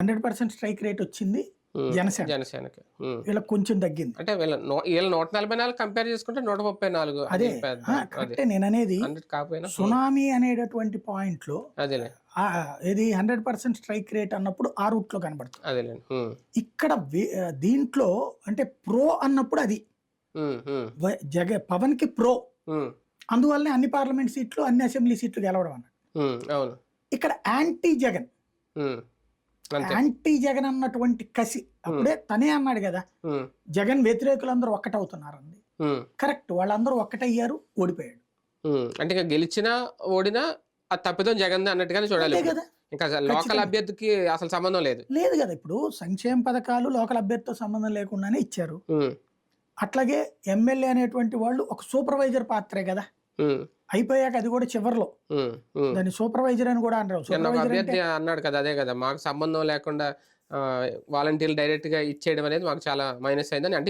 Hundred percent strike rate వచ్చింది జనసేన జనసేనకి. ఉమ్. వీళ్ళకి కొంచెం తగ్గింది. అంటే వీళ్ళ వీళ్ళ నూట నలభై నాలుగు కంపేర్ చేసుకుంటే నూట ముప్పై నాలుగు అది అదే అదే. కరెక్టే నేను అనేది కాకపోయినా సునామీ అనేటటువంటి పాయింట్లో అదేలే ఇది హండ్రెడ్ పర్సెంట్ స్ట్రైక్ రేట్ అన్నప్పుడు ఆ రూట్లో కనబడుతుంది ఉమ్, ఇక్కడ దీంట్లో అంటే ప్రో అన్నప్పుడు అది. జగ పవన్కి ప్రో అందువల్లనే అన్ని పార్లమెంట్ సీట్లు అన్ని అసెంబ్లీ సీట్లు గెలవడం అన్నట్టు. అవును. ఇక్కడ యాంటీ జగన్ యాంటీ జగన్ అన్నటువంటి కసి అప్పుడే తనే అన్నాడు కదా జగన్ వ్యతిరేకులందరూ ఒక్కటవుతున్నారండి. కరెక్ట్ వాళ్ళందరూ ఒక్కటయ్యారు ఓడిపోయాడు. అంటే ఇంకా గెలిచినా ఓడినా ఆ తప్పిదం జగన్ అన్నట్టుగానే చూడాలి. కదా. ఇంకా లోకల్. అభ్యర్థికి అసలు సంబంధం లేదు. లేదు కదా ఇప్పుడు సంక్షేమ పథకాలు లోకల్ అభ్యర్థితో సంబంధం లేకుండానే ఇచ్చారు. అట్లాగే ఎమ్మెల్యే అనేటువంటి వాళ్ళు ఒక సూపర్వైజర్ పాత్రే కదా. అయిపోయాక అది కూడా చివర్లో. దాన్ని సూపర్వైజర్ అని కూడా అనరు. నిన్న ఒక సూపర్వైజర్ అంటే అభ్యర్థి అన్నాడు కదా అదే కదా మాకు సంబంధం లేకుండా వాలంటీర్లు డైరెక్ట్గా ఇచ్చేయడం అనేది మాకు చాలా మైనస్ అయిందని అంటే